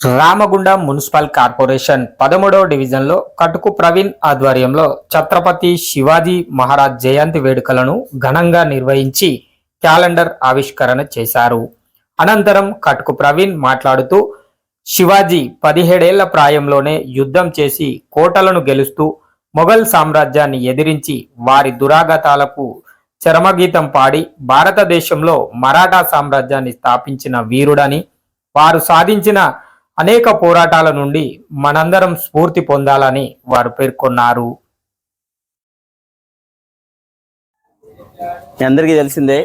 Ramagundam municipal corporation పదమూడవ డివిజన్లో కటుకు ప్రవీణ్ ఆధ్వర్యంలో ఛత్రపతి శివాజీ మహారాజ్ జయంతి వేడుకలను ఘనంగా నిర్వహించి క్యాలెండర్ ఆవిష్కరణ చేశారు. అనంతరం కటుకు ప్రవీణ్ మాట్లాడుతూ శివాజీ పదిహేడేళ్ళ ప్రాయంలోనే యుద్ధం చేసి కోటలను గెలుస్తూ మొఘల్ సామ్రాజ్యాన్ని ఎదిరించి వారి దురాగతాలకు చరమగీతం పాడి భారతదేశంలో మరాఠా సామ్రాజ్యాన్ని స్థాపించిన వీరుడని వారు సాధించిన అనేక పోరాటాల నుండి మనందరం స్ఫూర్తి పొందాలని వారు పేర్కొన్నారు. అందరికీ తెలిసిందే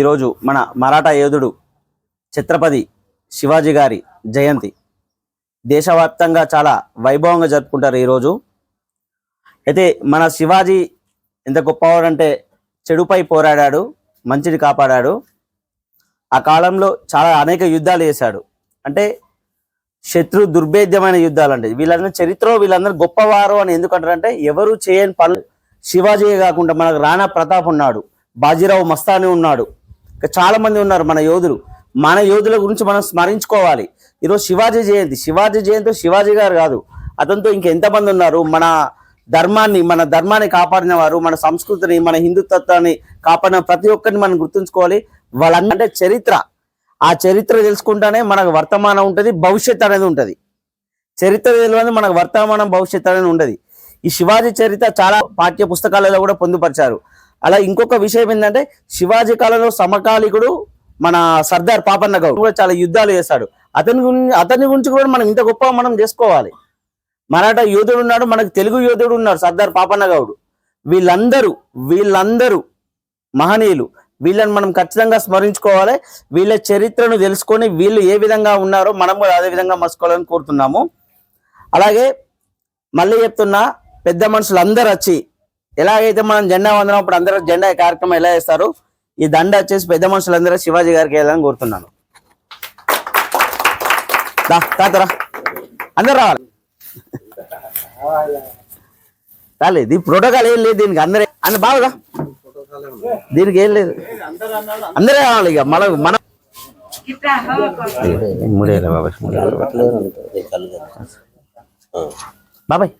ఈరోజు మన మరాఠా యోధుడు ఛత్రపతి శివాజీ గారి జయంతి. దేశవ్యాప్తంగా చాలా వైభవంగా జరుపుకుంటారు ఈరోజు. అయితే మన శివాజీ ఎంత గొప్పవాడంటే చెడుపై పోరాడాడు మంచిని కాపాడాడు. ఆ కాలంలో చాలా అనేక యుద్ధాలు చేశాడు. అంటే శత్రు దుర్భేద్యమైన యుద్ధాలు అంటే వీళ్ళందరూ చరిత్రలో వీళ్ళందరూ గొప్పవారు అని ఎందుకంటారంటే ఎవరు చేయని పనులు శివాజీ కాకుండా మనకు రాణా ప్రతాప్ ఉన్నాడు బాజీరావు మస్తాని ఉన్నాడు. ఇంకా చాలా మంది ఉన్నారు మన యోధులు. మన యోధుల గురించి మనం స్మరించుకోవాలి. ఈరోజు శివాజీ జయంతి. శివాజీ జయంతి శివాజీ గారు కాదు. అతనితో ఇంకెంతమంది ఉన్నారు? మన ధర్మాన్ని మన ధర్మాన్ని కాపాడిన వారు మన సంస్కృతిని మన హిందుత్వాన్ని కాపాడిన ప్రతి ఒక్కరిని మనం గుర్తుంచుకోవాలి. వాళ్ళంటే చరిత్ర. ఆ చరిత్ర తెలుసుకుంటానే మనకు వర్తమానం ఉంటుంది భవిష్యత్ అనేది ఉంటుంది. చరిత్ర తెలియదు మనకు వర్తమానం భవిష్యత్ అనేది ఉండదు. ఈ శివాజీ చరిత్ర చాలా పాఠ్య పుస్తకాలలో కూడా పొందుపరిచారు. అలా ఇంకొక విషయం ఏంటంటే శివాజీ కాలంలో సమకాలికుడు మన సర్దార్ పాపన్న గౌడ్ కూడా చాలా యుద్ధాలు చేశాడు. అతని గురించి అతని గురించి కూడా మనం ఇంత గొప్ప మనం చేసుకోవాలి. మరాఠా యోధుడు ఉన్నాడు మనకు తెలుగు యోధుడు ఉన్నాడు సర్దార్ పాపన్న గౌడ్ వీళ్ళందరూ వీళ్ళందరూ మహనీయులు. వీళ్ళని మనం ఖచ్చితంగా స్మరించుకోవాలి. వీళ్ళ చరిత్రను తెలుసుకొని వీళ్ళు ఏ విధంగా ఉన్నారో మనం కూడా అదే విధంగా మసుకోవాలని కోరుతున్నాము. అలాగే మళ్ళీ చెప్తున్నా పెద్ద మనుషులు అందరు వచ్చి ఎలాగైతే మనం జెండా వందనం అప్పుడు అందరూ జెండా కార్యక్రమం ఎలా చేస్తారు ఈ దండ వచ్చేసి పెద్ద మనుషులందరూ శివాజీ గారికి వెళ్ళాలని కోరుతున్నాను. తాతరా. అందరు రావాలి. రాలేదు. ఈ ప్రోటోకాల్ ఏం లేదు దీనికి అందరే. అని బాగుదా దీనికి ఏం లేదు. అందరూ రావాలి ఇక. మన మన బాబాయ్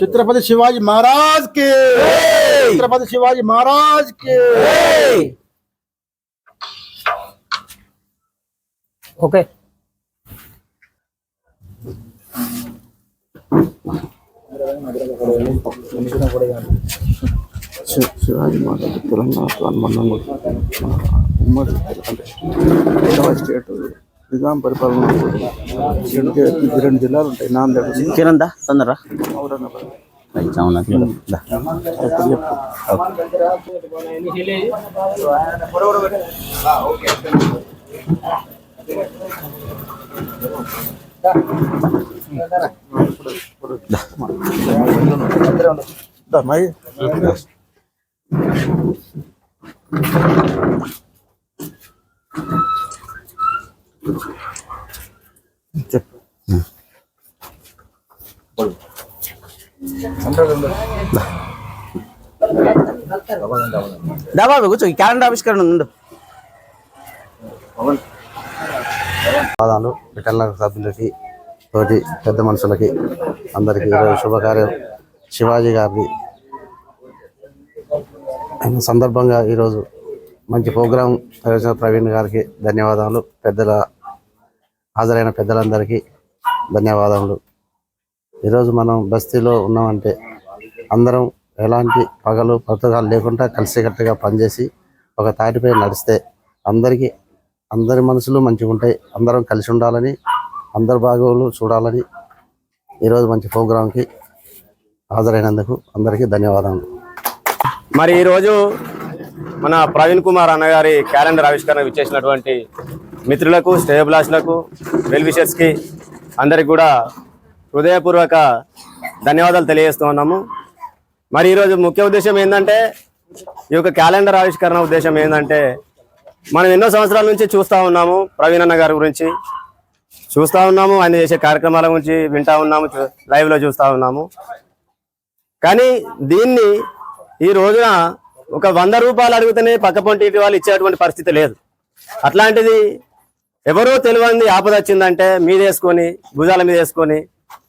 చిత్రపతి శివాజీ మహారాజ్ చిత్రపతి శివాజీ మహారాజ్ ఓకే. శివాజీ మహారాజ్ తెలంగాణ ఉమ్మడి హైదరాబాద్ స్టేట్ నిజాం పరిపాలన రెండు జిల్లాలు ఉంటాయి నాందేడ్ కిరందా తొందర ఔరంగాబాద్ దా అప్పుడు చెప్పు. దా, బాబు కూర్చో ఈ క్యాలెండర్ ఆవిష్కరణ ఉండు పదాలు రిటర్నర్ సభ్యులకి తోటి పెద్ద మనుషులకి అందరికీ ఈరోజు శుభకార్యం. శివాజీ గారిది. సందర్భంగా ఈరోజు మంచి ప్రోగ్రాం నిర్వహించిన ప్రవీణ్ గారికి ధన్యవాదాలు పెద్దల హాజరైన పెద్దలందరికీ ధన్యవాదములు. ఈరోజు మనం బస్తీలో ఉన్నామంటే అందరం ఎలాంటి పగలు పథకాలు లేకుండా కలిసికట్టుగా పనిచేసి ఒక తాటిపై నడిస్తే అందరికీ అందరి మనసులు మంచిగా ఉంటాయి అందరం కలిసి ఉండాలని అందరి భాగవులు చూడాలని ఈరోజు మంచి ప్రోగ్రాంకి హాజరైనందుకు అందరికీ ధన్యవాదాలు మరి ఈరోజు మన ప్రవీణ్ కుమార్ అన్నగారి క్యాలెండర్ ఆవిష్కరణ ఇచ్చేసినటువంటి మిత్రులకు స్టేబులాస్లకు వెల్విషర్స్కి అందరికి కూడా హృదయపూర్వక ధన్యవాదాలు తెలియజేస్తూ ఉన్నాము. మరి ఈరోజు ముఖ్య ఉద్దేశం ఏంటంటే ఈ యొక్క క్యాలెండర్ ఆవిష్కరణ ఉద్దేశం ఏంటంటే మనం ఎన్నో సంవత్సరాల నుంచి చూస్తూ ఉన్నాము ప్రవీణ్ అన్న గారి గురించి. చూస్తూ ఉన్నాము ఆయన చేసే కార్యక్రమాల గురించి వింటా ఉన్నాము చూ- లో చూస్తూ ఉన్నాము. కానీ దీన్ని ఈ రోజున ఒక వంద రూపాయలు అడిగితేనే పక్క పొంటి వాళ్ళు ఇచ్చేటువంటి పరిస్థితి లేదు. అట్లాంటిది ఎవరో తెలియంది ఆపద వచ్చిందంటే మీద వేసుకొని భుజాల మీద వేసుకొని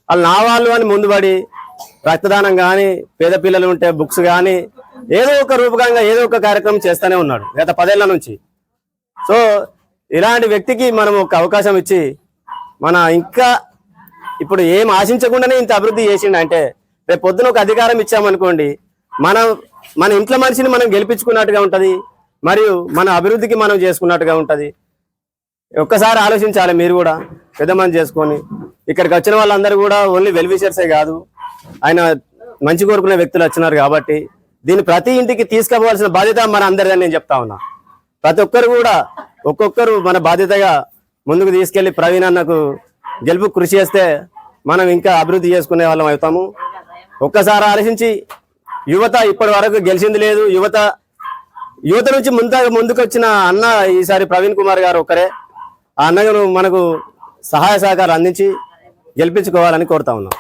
వాళ్ళు నా వాళ్ళు అని ముందుపడి రక్తదానం కానీ పేద పిల్లలు ఉంటే బుక్స్ కానీ ఏదో ఒక రూపకంగా ఏదో ఒక కార్యక్రమం చేస్తూనే ఉన్నాడు గత పదేళ్ళ నుంచి. సో ఇలాంటి వ్యక్తికి మనం ఒక అవకాశం ఇచ్చి మన ఇంకా ఇప్పుడు ఏం ఆశించకుండానే ఇంత అభివృద్ధి చేసిండు అంటే రేపు పొద్దున ఒక అధికారం ఇచ్చామనుకోండి మనం మన ఇంట్లో మనిషిని మనం గెలిపించుకున్నట్టుగా ఉంటుంది మరియు మన అభివృద్ధికి మనం చేసుకున్నట్టుగా ఉంటుంది. ఒక్కసారి ఆలోచించాలి మీరు కూడా పెద్ద చేసుకొని. ఇక్కడికి వచ్చిన వాళ్ళందరూ కూడా ఓన్లీ వెల్విషర్సే కాదు ఆయన మంచి కోరుకునే వ్యక్తులు వచ్చినారు కాబట్టి దీన్ని ప్రతి ఇంటికి తీసుకుపోవాల్సిన బాధ్యత మన అందరిదని నేను చెప్తా ఉన్నా. ప్రతి ఒక్కరు కూడా ఒక్కొక్కరు మన బాధ్యతగా ముందుకు తీసుకెళ్ళి ప్రవీణ్ అన్నకు గెలుపు కృషి చేస్తే మనం ఇంకా అభివృద్ధి చేసుకునే వాళ్ళం అవుతాము. ఒక్కసారి ఆలోచించి యువత ఇప్పటి వరకు గెలిచింది లేదు. యువత యువత నుంచి ముందు ముందుకు వచ్చిన అన్న ఈసారి ప్రవీణ్ కుమార్ గారు ఒక్కరే. ఆ అన్నగారు మనకు సహాయ సహకారం అందించి గెలిపించుకోవాలని కోరుతా ఉన్నాం.